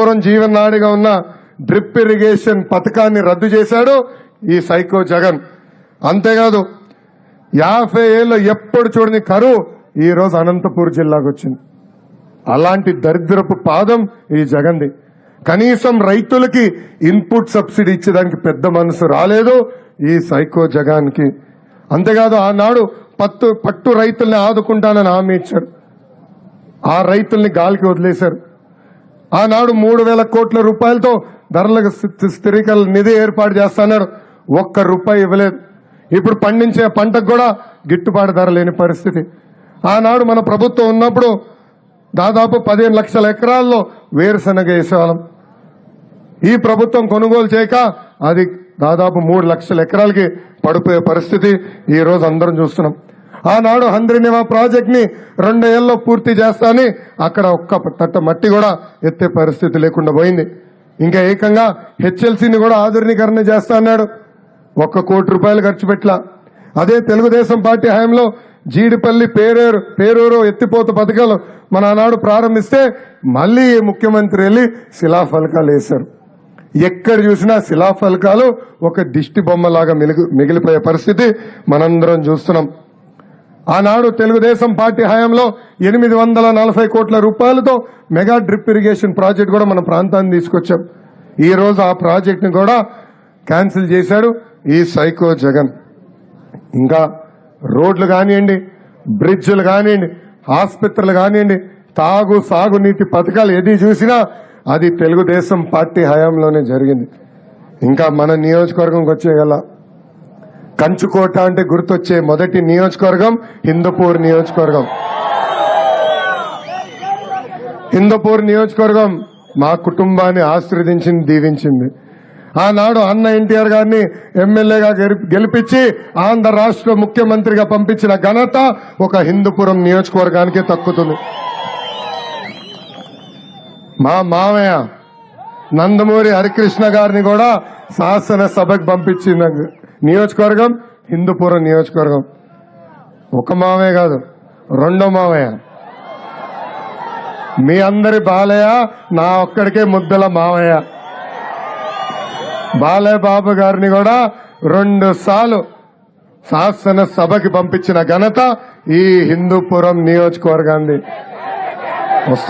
హిందూపురం జీవనాడిగా ఉన్న drip irrigation పథకాన్ని రద్దు చేశాడు ఈ సైకో జగన్. అంతేకాదు యాభై ఏళ్ళు ఎప్పుడు చూడని కరువు ఈ రోజు అనంతపూర్ జిల్లాకు వచ్చింది. అలాంటి దరిద్రపు పాదం ఈ జగన్ది. కనీసం రైతులకి ఇన్పుట్ సబ్సిడీ ఇచ్చేదానికి పెద్ద మనసు రాలేదు ఈ సైకో జగాన్కి. అంతేకాదు ఆనాడు పట్టు పట్టు రైతుల్ని ఆదుకుంటానని హామీ ఇచ్చారు ఆ రైతుల్ని గాలికి వదిలేశారు. ఆనాడు మూడు వేల కోట్ల రూపాయలతో ధరలకు స్థిరీకరణ నిధి ఏర్పాటు చేస్తున్నారు ఒక్క రూపాయి ఇవ్వలేదు. ఇప్పుడు పండించే పంటకు కూడా గిట్టుబాటు ధర లేని పరిస్థితి. ఆనాడు మన ప్రభుత్వం ఉన్నప్పుడు దాదాపు పదిహేను లక్షల ఎకరాల్లో వేరుశనగ వేసేవాళ్ళం. ఈ ప్రభుత్వం కొనుగోలు చేయక అది దాదాపు మూడు లక్షల ఎకరాలకి పడిపోయే పరిస్థితి ఈ రోజు అందరం చూస్తున్నాం. ఆనాడు హంద్రినివా ప్రాజెక్ట్ని రెండేళ్ళలో పూర్తి చేస్తాని అక్కడ ఒక్క తట్ట మట్టి కూడా ఎత్తే పరిస్థితి లేకుండా పోయింది. ఇంకా ఏకంగా హెచ్ఎల్సీని కూడా ఆధునీకరణ చేస్తా అన్నాడు ఒక్క కోటి రూపాయలు ఖర్చు పెట్టలా. అదే తెలుగుదేశం పార్టీ హయాంలో జీడిపల్లి పేరేరు పేరూరు ఎత్తిపోత పథకాలు మన ఆనాడు ప్రారంభిస్తే మళ్ళీ ముఖ్యమంత్రి వెళ్ళి శిలాఫలకాలు వేశారు. ఎక్కడ చూసినా శిలాఫలకాలు ఒక దిష్టి బొమ్మలాగా మిగిలిపోయే పరిస్థితి మనందరం చూస్తున్నాం. ఆనాడు తెలుగుదేశం పార్టీ హయాంలో ఎనిమిది వందల నలభై కోట్ల రూపాయలతో మెగా డ్రిప్ ఇరిగేషన్ ప్రాజెక్ట్ కూడా మన ప్రాంతాన్ని తీసుకొచ్చాం. ఈ రోజు ఆ ప్రాజెక్ట్ని కూడా క్యాన్సిల్ చేశాడు ఈ సైకో జగన్. ఇంకా రోడ్లు కానివ్వండి బ్రిడ్జ్లు కానివ్వండి ఆసుపత్రులు కానివ్వండి తాగు సాగునీటి పథకాలు ఏది చూసినా అది తెలుగుదేశం పార్టీ హయాంలోనే జరిగింది. ఇంకా మన నియోజకవర్గంకి వచ్చేయగల కంచుకోట అంటే గుర్తొచ్చే మొదటి నియోజకవర్గం హిందూపూర్ నియోజకవర్గం. హిందూపూర్ నియోజకవర్గం మా కుటుంబాన్ని ఆశీర్వదించింది దీవించింది. ఆనాడు అన్న ఎన్టీఆర్ గారిని ఎమ్మెల్యేగా గెలిపించి ఆంధ్ర రాష్ట్ర ముఖ్యమంత్రిగా పంపించిన ఘనత ఒక హిందూపురం నియోజకవర్గానికి తక్కుతుంది. మా మామయ్య నందమూరి హరికృష్ణ గారిని కూడా శాసనసభకు పంపించింది. నియోజకవర్గం హిందూపురం నియోజకవర్గం. ఒక మామయ్య కాదు రెండో మామయ్య మీ అందరి బాలయ్య నా ఒక్కడికే ముద్దల మామయ్య బాలయ్య బాబు గారిని కూడా రెండు సార్లు శాసనసభకి పంపించిన ఘనత ఈ హిందూపురం నియోజకవర్గాన్ని వస్తుంది